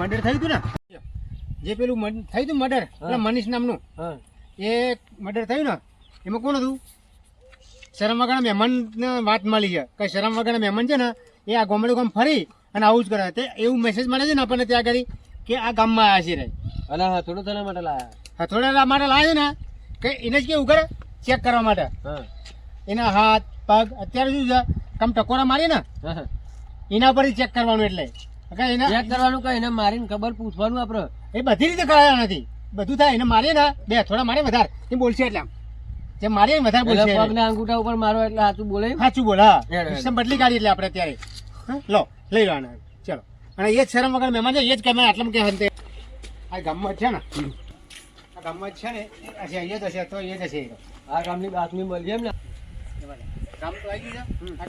Murder થયું હતું ને? જે પેલું થયું હતું મર્ડર પેલા મનીષ નામનું? હા. એ મર્ડર થયું ને? એમાં કોણ હતું? શરમ વગરના મહેમાનને વાત મળી છે. કે શરમ વગરના મહેમાન છે ને એ આ ગામડે ગામ ફરી અને આવું જ કરે. તે એવું મેસેજ મળે છે ને આપણને ત્યાં આગળ કે આ ગામમાં આવ્યા છે રે. અને હા થોડું થોડા માટે લાયા. હથોડા માટે લાવે ને કે એને જ કેવું કરે? ચેક કરવા માટે. હા. એના હાથ પગ અત્યારે શું છે? કમ ટકોરા મારી ને એના પર ચેક કરવાનું એટલે. ચેક કરવાનું કઈ એને મારીને ખબર પૂછવાનું આપણે. એ બધી રીતે કરાયા નથી. બધું થાય એને મારીએ ને બે થોડા મારે વધારે. એ બોલશે એટલે જે મારીએ વધારે બોલશે. પગના અંગૂઠા ઉપર મારો એટલે સાચું બોલે સાચું બોલ હા. હેડ, હેડ. સિસ્ટમ બદલી કાઢી એટલે આપણે અત્યારે. લો લઈ લેવાના ચલો. અને એ જ શરમ વગર મહેમાન છે એ જ કે હંતે આ ગામમાં છે ને? આ ગામમાં છે ને? એ જ હશે તો એ જ હશે આ ગામની બાતમી મળી એમ ને? ગામ તો આવી ગયું છે. આ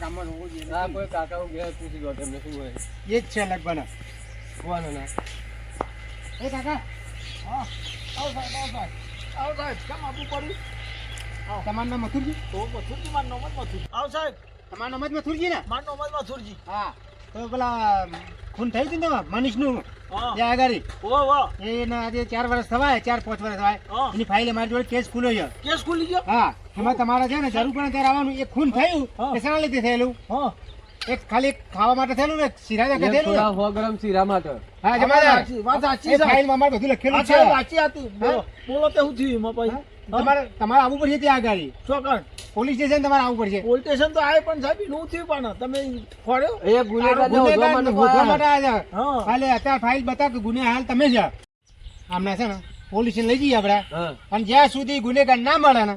ના કોઈ કાકા પૂછી ગયો તમને શું હોય. એ જ છે લગભગ. કોવાનું ના. એ કાકા. હા. આવો સાહેબ આવો સાહેબ. આવો સાહેબ કેમ આપવું પડ્યું? તમારું નામ મથુરજી? તો મથુરજી મારું નામ જ મથુર આવ સાહેબ. તમારું નામ જ મથુરજી ને? મારું નામ જ મથુરજી. હા. તો પેલા ખૂન થયું હતું ને મનીષનું ત્યાં આગળ એના આજે ચાર વર્ષ થવાય ચાર પાંચ વર્ષ થવાય. હા. એની ફાઇલ મારી જોડે કેસ ખુલ્યો છે. કેસ ખુલી ગયો? હા એમાં તમારે છે ને જરૂર પડે ત્યારે આવવાનું. એ ખૂન થયું હા. એ શાના લીધે થયેલું? હા. એક ખાલી એક ખાવા માટે થયેલું ને શીરા જાકે થયેલું સો ગ્રામ શીરા માટે. હા જમાદાર. સાચી, વાત સાચી છે. ફાઇલમાં અમારે બધું લખેલું છે. સાચી હતી બોલો બોલો તે હું થયું એમાં પછી? હા? તમારે તમારે આવવું પડશે ત્યાં આગળ. ચોક્કસ પોલીસ સ્ટેશન તમારે આવવું પડશે. પોલીસ સ્ટેશન તો આવે પણ સાહેબનું થયું પણ. તમે ફોડ્યો? એ ગુનેગાર ને ગુનેગાર ઓઢવા માટે ગોતવા માટે આવ્યા. હા. હાલે અત્યારે ફાઇલ બતાવ કે ગુને હાલ તમે જ હમણાં છે ને પોલીસ લઈ જઈએ આપણે. અને જ્યાં સુધી ગુનેગાર ના મળે ને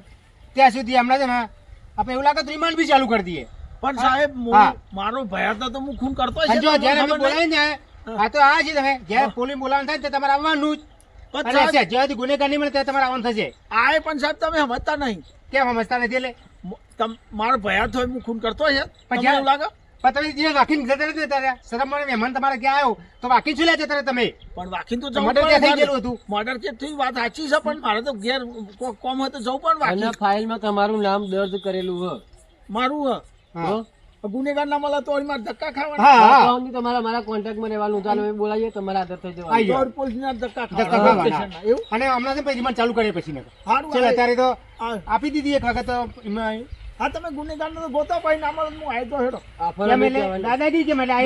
ત્યાં સુધી હમણાં છે ને આપણે એવું લાગે તો રિમાન્ડ બી ચાલુ કરી દઈએ. પણ સાહેબ મારો ભયા તો હું ખૂન કરતો જો જ્યારે અમે ખબર ને આ તો આ છે તમે. જ્યારે પોલીસ બોલાવવાનું થાય તો તમારે આવવાનું જ. અને સાહેબ, છે, જ્યાં સુધી ગુનેગાર નહીં મળે ત્યાં તમારે આવવાનું થશે. આએ પણ સાહેબ તમે સમજતા નહીં. કેમ સમજતા નથી એટલે? મારો ભય હતો હું ખૂન કરતો છે પણ એવું લાગે? પણ તમે જે વાકીને જતા નથી ત્યારે શરમ મને મહેમાન તમારે ક્યાં આવ્યો? તો વાકી શું લે જતા તમે? પણ વાકીને તો મર્ડર ત્યાં થઈ ગયેલું હતું? મર્ડર કે થઈ વાત સાચી છે પણ મારે તો ઘેર કોમ હોય તો જવું પણ અને વાકી ફાઇલમાં તમારું નામ દર્જ કરેલું હ. મારું હ. ગુનેગાર ના મળે તો ધક્કા ખાવાના. હા હા. હા તમારા મારા કોન્ટેક્ટમાં રહેવાનું. ચાલો અમે બોલાવીએ તમારા હાથે થઈ જવાનું. જાઓ. પોલીસના ધક્કા ધક્કા ખાવાના. ખાવાના. એવું? અને હમણાં પછી રિમાન્ડ ચાલુ કરીએ પછી ને સારું ચાલો અત્યારે તો આપી દીધી એક વખત એમાં હા તમે ગુનેગાર નો ગોતો ભાઈ ના મળે તો હું આયતો હેડો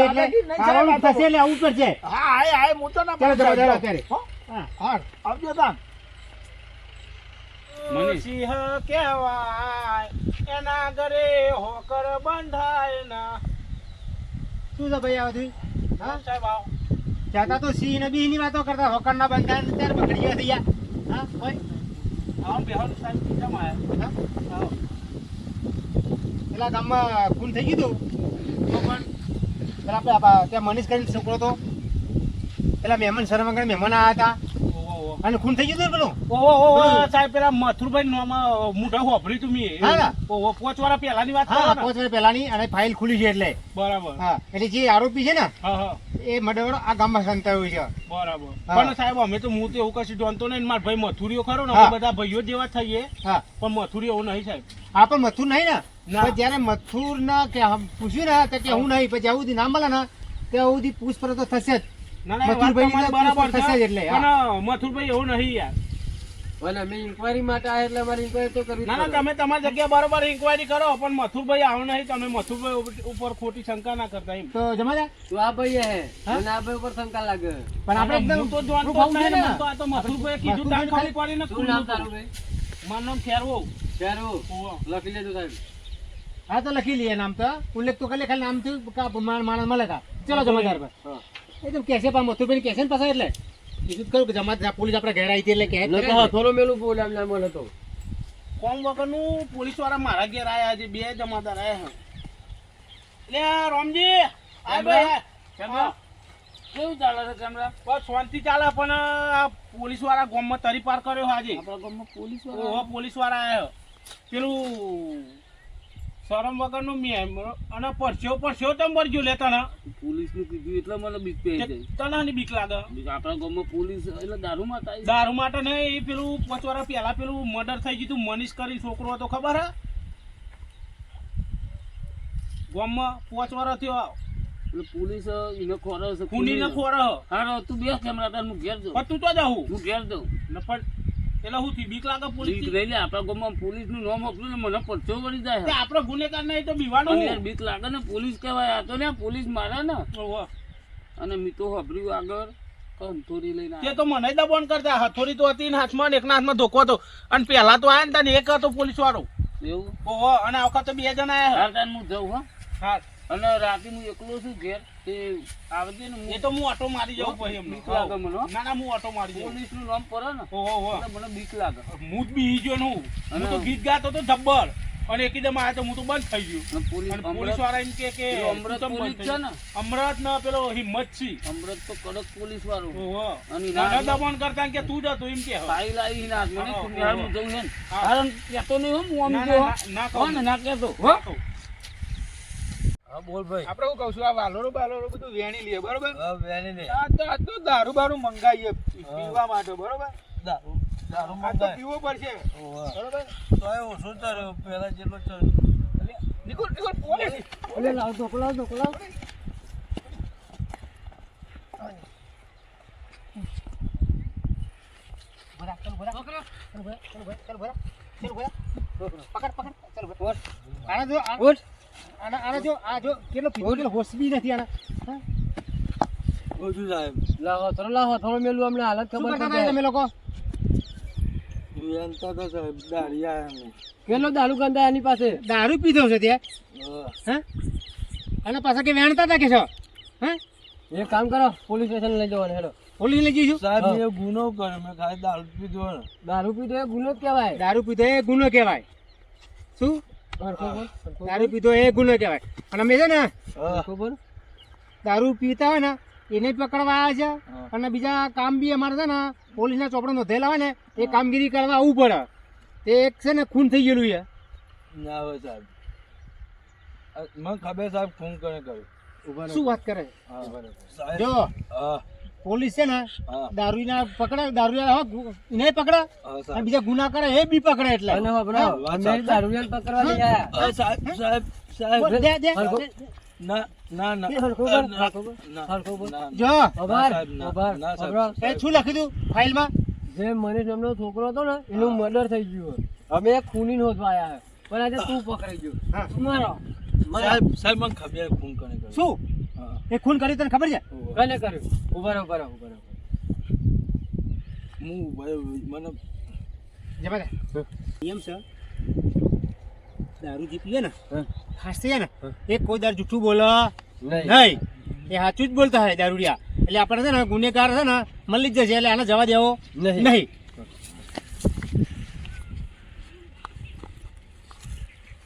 એટલે? આવવાનું તો- થશે એટલે પડશે. હા આય આય હું તો ના ચાલો, ચાલો, પાડું ચાલો, સાહેબ. અત્યારે. હા? હા. આવજો તાન. મનીષ. સિંહ કહેવાય એના ઘરે હોકર બંધાય ના. શું છે ભાઈ આવતી હા? સાહેબ આવો. જાતા તો સિંહ ને બી ની વાતો કરતા હોકર ના બંધાય ત્યારે પકડી ગયા થઈ ગયા હા ભાઈ? આવો બેહોલ સાહેબ કેમ આયા? હા? આવો. પેલા ગામમાં ખૂન થઈ ગયું હતું? તો પણ પેલા આપણે આપા- ત્યાં મનીષ કરીને છોકરો તો પેલા મહેમાન વગર મહેમાન આવ્યા હતા. અને ખૂન થઈ ગયું પેલું? ઓહો ઓહો સાહેબ પેલા મથુરભાઈ નોમાં મોઢા હોભરી તું મી. હા. ઓહો પાંચ વાર પહેલાની વાત હા પોચ વાળા પહેલાની અને ફાઇલ ખુલી છે એટલે. બરાબર. હા એટલે જે આરોપી છે ને હા હા. એ મર્ડર આ ગામમાં સંતાયું છે. બરાબર. હા. પણ સાહેબ અમે તો હું તો એવું કશું જાણતો નહીં મારા ભાઈ મથુરીઓ ખરો ને બધા ભાઈઓ જેવા થઈએ. હા. પણ મથુરી એવું નહીં સાહેબ. આ પણ મથુર નહીં ને. જ્યારે મથુર ના કે પૂછ્યું ને કે હું નહીં પછી આવું સુધી ના મળે ને ત્યાં સુધી પૂછપરછ તો થશે જ. મથુરભાઈ બરાબર થશે એટલે, હા. મથુરભાઈ એવું નહીં યાર. અને અમે ઇન્કવાયરી માટે આવ્યા એટલે અમારે ઇન્કવાયરી તો કરવી ના ના તમે તમારી જગ્યા બરોબર ઇન્કવાયરી કરો પણ મથુરભાઈ આવો નહીં તમે મથુરભાઈ ઉપર- ઉપર ખોટી શંકા ના કરતા એમ. તો જમા તું આ ભાઈ હે હા? આ ભાઈ ઉપર શંકા લાગે. પણ આપણે એકદમ તો જાણતો proof જ આવશે નહીં ને. ને. તો આ તો મથુરભાઈએ કીધું તાર ખબર પડી શું નામ તારું ભાઈ? મારું નામ ફેરવો ચારું લખી લેજો સાહેબ હા તો લખી લઈએ નામ તો. ઉલ્લેખ તો ખાલી ખાલી નામ થયું માણસ મળે કા? ચલો જમાદાર પર હા. એ તો કહેશે પણ મથુરભાઈ કહેશે ને પાછા એટલે. કીધું કહ્યું કે જમા પોલીસ આપણે ઘેર આવી હતી એટલે કહે જ નકર ખરા ને. હથોડો મેલું બોલે એમ ના મળે તો. કોમ વગરનું પોલીસવાળા મારા ઘેર આયા છે બે જમાદાર આયા છે. લે રામજી આ ભાઈ? કેવું ચાલે છે કેમરા બસ શાંતિ ચાલે પણ આ પોલીસવાળા ગામમાં તરી પાર કર્યો આજે. આપણા ગામમાં પોલીસ ઓહો પોલીસવાળા આયો પેલું શરમ વગરનો મેમ અને પરસ્યો પરસ્યો તમ ભરજો લે તને. પોલીસનું કીધું એટલે મને બીક પે તને ની બીક લાગે? આપણા ગામમાં પોલીસ એટલે દારૂ માં થાય. દારૂ માટે ને એ પેલું પાંચ વર્ષ પહેલા પેલું મર્ડર થઈ ગયું મનીષ કરી છોકરો હતો ખબર હે? ગામમાં પાંચ વર્ષ થયો એટલે પોલીસ એને ખોરો છે ખૂનીને ખોરો હારો તું બે કેમેરા તાર હું ઘેર જાઉં. તું તો જાઉં. હું ઘેર દઉં ને પણ એટલે હું થી? બીક લાગે પોલીસ બીક લે આપણા ગામમાં પોલીસનું નામ આપલું ને મને પરચો વળી જાય. આપણો ગુનેગાર નહીં તો બીવાનું યાર બીક લાગે ને પોલીસ કહેવાય. આ તો ને પોલીસ મારે ને. અને મેં તો હભર્યું આગળ કંથોરી લઈને તે તો મને દબાણ કરતા હથોડી તો હતી ને હાથમાં ને એકના હાથમાં ધોકો હતો. અને પેલા તો આયા ને તને એક હતો પોલીસ વાળો. એવું? ઓહો અને આ વખત બે જણા આયા. હાર તાર હું જઉં હા. હા અને રાતે હું એકલો છું ઘેર તે આવજે ને એ તો હું ઓટો મારી જાઉં પછી એમને. બીક લાગે મને, ના ના હું ઓટો મારી જાઉં. પોલીસનું નામ પડે ને ઓહો મને બીક લાગે. હું જ બી ગયો ને હું. હું તો ગીત ગાતો તો જબ્બર. અને એકદમ આયા તો હું તો બંધ થઈ ગયું. પોલીસવાળા એમ કે કે અમૃત પોલીસ છે ને? અમૃત ના પેલો હિંમત છે. અમૃત તો કડક પોલીસ વાળો ઓહો. અને દબાણ કરતા કે તું જ હતો એમ કે. ફાઇલ આવી ના મને ખુલ્લી હું. જઉં છે. કારણ કહેતો નહીં હું આમ ના, ના, કહું. હો? હો બોલ ભાઈ. આપણે હું કહું છું આ વાલોરો બાલોરો બધું વેણી લઈએ બરોબર? હા વેણી ને આ તો આ તો દારૂ બારૂ મંગાવીએ પીવા માટે બરોબર? દારૂ દારૂ તો પીવો પડશે. બરોબર? તો એ ઓછો તારે? પહેલા જેટલો ચલ નિકોલ નિકોલ પોલીસ અલે લાવ ધોકો લાવ ધોકો લાવ. ભરા, ચાલ ભરા. ચાલ ભરા, ચાલ ભરા, ચાલ ભરા, ચાલ ભરા. પકડ, પકડ, ચાલ ભરા. આના જો, આ- ઉઠ આના- આના જો, આ જો, કેટલો કેટલો હોશ બી નથી આના. ઓછું સાહેબ. લાવો થોડો લાવો થોડો મેલું અમને હાલત ખબર પડે. તમે લોકો? વેનતા તો સાહેબ દાડી આયા કેટલો દારૂ ગંદા એની પાસે? દારૂ પીધો છે ત્યાં હા. અને પાછા કે વેણતા હતા કે છો? હા? એક કામ કરો પોલીસ સ્ટેશન લઈ જવાનું હેલો પોલીસ લઈ જઈશું? સાહેબ એ ગુનો કર્યો મેં ખાલી દારૂ પીધો દારૂ પીધો એ ગુનો કહેવાય. દારૂ પીધો એ ગુનો કહેવાય. શું? દારૂ પીધો એ ગુનો કહેવાય. અને અમે છે ને દારૂ પીતા હોય ને એને જ પકડવા આવ્યા છે. અને બીજા કામ બી અમારે છે ને પોલીસના ચોપડા નોંધેલા હોય ને એ કામગીરી કરવા આવવું પડે. તે એક છે ને ખૂન થઈ ગયેલું છે. ના હોય સાહેબ. મને ખબર સાહેબ ફોન કરે કર્યું? શું વાત કરે? જો. હા. પોલીસ છે ને દારૂ ના પકડે દારૂ એને પકડે. બીજા ગુના કરે એ બી પકડે એટલે. પકડવા સાહેબ સાહેબ. ના ના ના. ના, ના. ના, જો. ના, ના, શું લખી તું ફાઇલમાં? જે મનીષ નામનો છોકરો હતો ને એનું મર્ડર થઈ ગયું અમે ખૂની નોંધવા આયા. પણ આજે તું પકડાઈ ગયો. મારો? સાહેબ સાહેબ મને ખબર ફોન કરે શું? એ ખૂન કરી તને ખબર છે? કોને કર્યું? ઊભા ઊભા રહો ઊભા રહો. હું ભાઈ મને દે એમ છે દારૂ જે પીએ ને ખાસ થઈ જાય ને એ કોઈ દારૂ જૂઠું બોલો? નહીં. નહીં. એ સાચું જ બોલતા હોય દારૂડિયા. એટલે આપણે છે ને ગુનેગાર છે ને મળી જ જશે એટલે આને જવા દેવો. નહીં.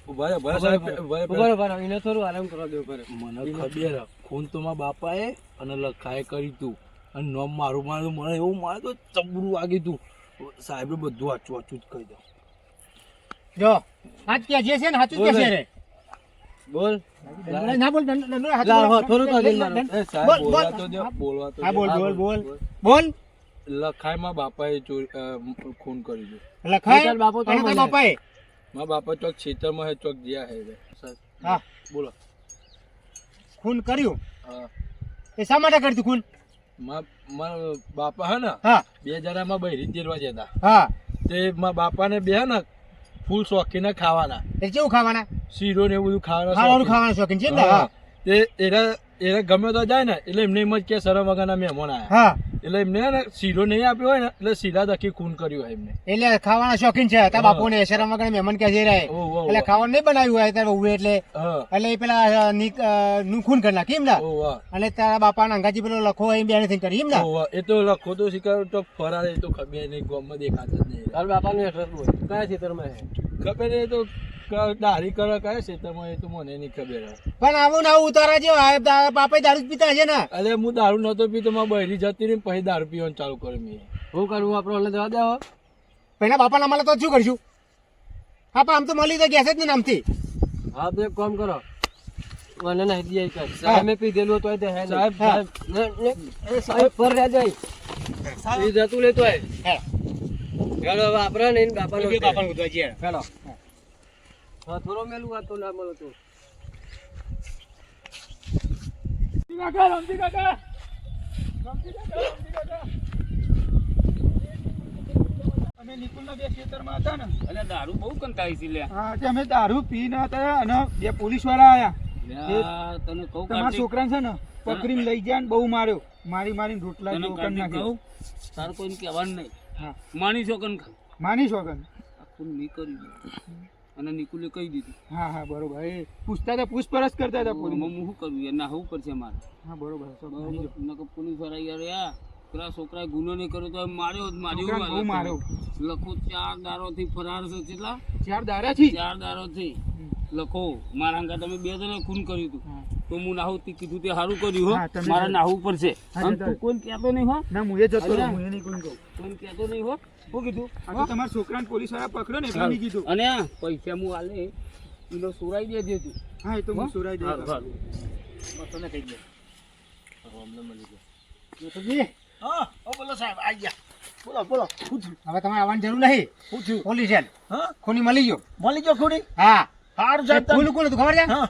ઊભા રહો, ઊભા. એને થોડું આરામ કરવા દેવું પડે મને ખબર ખૂન તો મારા બાપાએ અને લખાએ કરી તું. અને નોમ મારું મારું મને એવું મારે તો ચબરું વાગ્યું તું. સાહેબે બધું આચું આચું જ કહી દો. જો હાથ ક્યાં? જે છે ને સાચું કે છે રે બોલ. ના બોલ દંડ- દંડ- હાથ લાવ, બોલ. હા, થોડું તો એ બોલવા તો દો બોલવા તો હા બોલ બોલ બોલ બોલ. બોલ. બાપાએ ચોરી ખૂન કરી દીધું. લખાય? બાપો. બાપાએ. મારા બાપા ચોક ખેતરમાં હે ચોક જ્યાં હે હા. બોલો. ખૂન કર્યું? હા. એ શા માટે કરતી તું ખૂન? મા- મારા બાપા હે ને હા. બે જણામાં બહેરી તેરવા જતા. હા. તે મારા બાપાને બે ને ફૂલ શોખીને ખાવાના. એ કેવું ખાવાના? શીરો ને એવું બધું ખાવાના ખાવાનું ખાવાના શોખીન છે ને હા. હા. તે એના એને ગમે તો જાય ને એટલે એમને એમ જ કે શરમ વગરના મહેમાન આવ્યા હા. એટલે એમને ને શીરો નહીં આપ્યો હોય ને એટલે સીધા દખી ખૂન કર્યું હોય એમને. એટલે ખાવાના શોખીન છે. તારા બાપુ ને શરમ વગર મહેમાન કે જઈ રે. ઓહ, ઓહ, એટલે. ખાવાનું નહીં બનાવ્યું હોય તારા બહુએ એટલે. એટલે એ પેલા નું ખૂન કરી નાખી એમ ને? અને તારા બાપાના અંગાજી પેલો લખો હોય એમ બે થઈને કરી એમ ને? એ તો લખો તો શીખર તો ફરાર એ તો ખબર નહીં ગામમાં દેખાતા જ નહીં. તારા બાપાનું એડ્રેસ બોલ. કયા ખેતરમાં છે? ખબર એ તો દાઢી કરે કયા ક્ષેત્રમાં એ તો મને નહીં ખબર પણ આવું ના આવું ઉતારા જેવા બાપા દારૂ જ પીતા છે ને? અરે હું દારૂ નતો પીતો મારા બહેરી જતી રહી પછી દારૂ પીવાનું ચાલુ કર્યું મેં. શું કરવું આપણે ઓલે જવા દેવો પહેલા બાપાના માલે તો શું કરશું? હા પણ આમ તો મળી તો ગેસ જ ને નામથી. હા તો એક કામ કરો. મને નહીં દે કર સાહેબ પીધેલું તો હે સાહેબ, સાહેબ. સાહેબ પર રહે જાય. એ જતું લેતો હે. હેલો હવે આપણે નહીં બાપાનો બે બાપાનું ઉતવા છીએ. હેલો હા થોડો મેલું આ તો ના મળો તો. કાકા રમજી કાકા રમજી કાકા રમજી કાકા અમે નિકુલના બે ખેતરમાં હતા ને. એટલે દારૂ બહુ કંટાળી છે લે હા તે અમે દારૂ પીને હતા અને બે પોલીસવાળા આયા તને કહું તમારા છોકરાને છે ને પકડીને લઈ ગયા ને બહુ માર્યો. મારી મારીને રોટલા જેવો કરી નાખ્યો. કહું? કોઈને કહેવાનું નહીં. હા માની છોકન માની છોકરાને આખું મેં કરી દીધું અને નિકુલે કહી દીધું. હા હા બરોબર. એ પૂછતા હતા પૂછપરછ કરતા હતા પોલીસ. મમ્મી શું કરવું યાર ના હોવું પડશે મારે. હા બરોબર. નકર પોલીસવાળા યાર યાર પેલા છોકરાએ ગુનો નહીં કર્યો તો માર્યો માર્યો બહુ માર્યો. લખો ચાર દારો થી ફરાર છે કેટલા? ચાર દાડાથી ચાર દારો થી લખો મારા અંગા તમે બે જણે ખૂન કર્યું હતું. તો હું નાહું તે કીધું તે સારું કર્યું હો. મારે નાહવું પડશે. જતા તું કોઈ કહેતો નહીં હો. ના હું એ જતો હું એ નહીં કોઈ કહું. કોઈ કહેતો નહીં હો. હું કીધું આ તો તમારા છોકરાને પોલીસવાળા પકડ્યો ને એટલે કીધું. અને આ પૈસા હું આલે એનો સુરાઈ દેજે તું. હા એ તો હું સુરાઈ દઈશ હારું. તને કહી દે. હા ઓ બોલો સાહેબ આવી ગયા. બોલો બોલો. હવે તમારે આવવાની જરૂર નહીં. થયું પોલીસ હા? ખૂની મળી ગયો. મળી ગયો ખૂની? હા. સારું એ ફૂલ કોણ હતું ખબર છે? હા.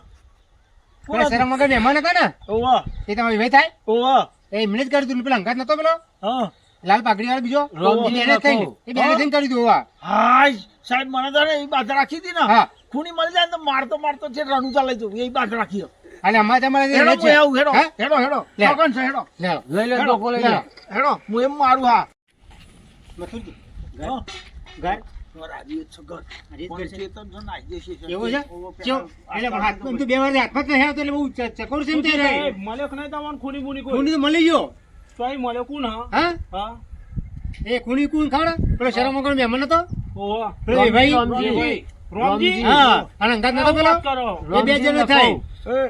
પેલા શરમ વગર મહેમાન હતા ને? ઓવો એ તમારી ભાઈ થાય ઓવો એ એમને જ કર્યું હતું પેલા અંગાત નતો પેલો? હા. લાલ પાઘડી વાળો બીજો એને જ થઈને એ બેને થઈને કરી દીધું ઓવા. હા સાહેબ મને તો એ બાદ રાખી હતી ને. હા. ખૂણી મળી જાય તો મારતો મારતો છે રણુ ચાલે જવું એ બાદ રાખી અને અમારે તમારે જે હેડો હેડો? હેડો. હેડો હેડો. લેવો. લઈ લે હેડો, તો લઈ લે. હેડો. હું એમ મારું હા. મથુરજી. ઘર જ ઘર. કોણ હા? હા? એ ખૂની કુણ ખાવડે પેલો શરમ વગર મહેમાન હતો? ઓહો. પેલો એ ભાઈ? રોમજી. રોમજી. હા. અને અંગાત નતો પેલો? એ બે જણો થાય.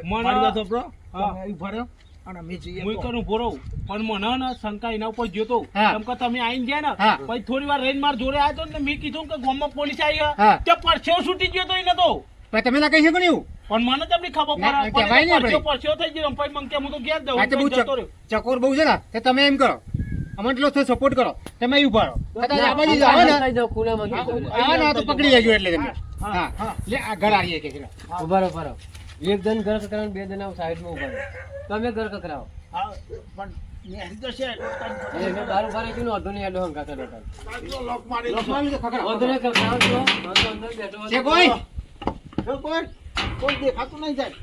મને- વાત સાંભળો. હા. ઊભા રહ્યો. અને અમે જઈએ હું કરું ભોરો પણ મને ને શંકા એના ઉપર જોતો હા. કે તમે આઈને ગયા ને પછી થોડી વાર રહીને માર જોડે આવ્યો ને મેં કીધું કે ગામમાં પોલીસ આવી તે પરસેવો છૂટી ગયો તો એને તો. પણ તમે ના કહી શકો ને એવું? પણ મને તમને ખબર પડે. પરસેવો થઈ ગયો પછી મને કે હું તો ઘેર જાઉં. બહુ હું જતો રહ્યો. ચક- ચકોર બહુ છે ને તો તમે એમ કરો. અમને એટલો સપોર્ટ કરો. તમે આ ના, તો. પકડી જજો એટલે તમે. હા હા. લે આ ઘર આવીએ કે ઊભા રહો, ઊભા રહો. એક જણ ઘર કકરાવો બે જણ સાઈડમાં ઊભા તમે ઘર કકરાવો હા, પણ દેખાતું નહીં જાય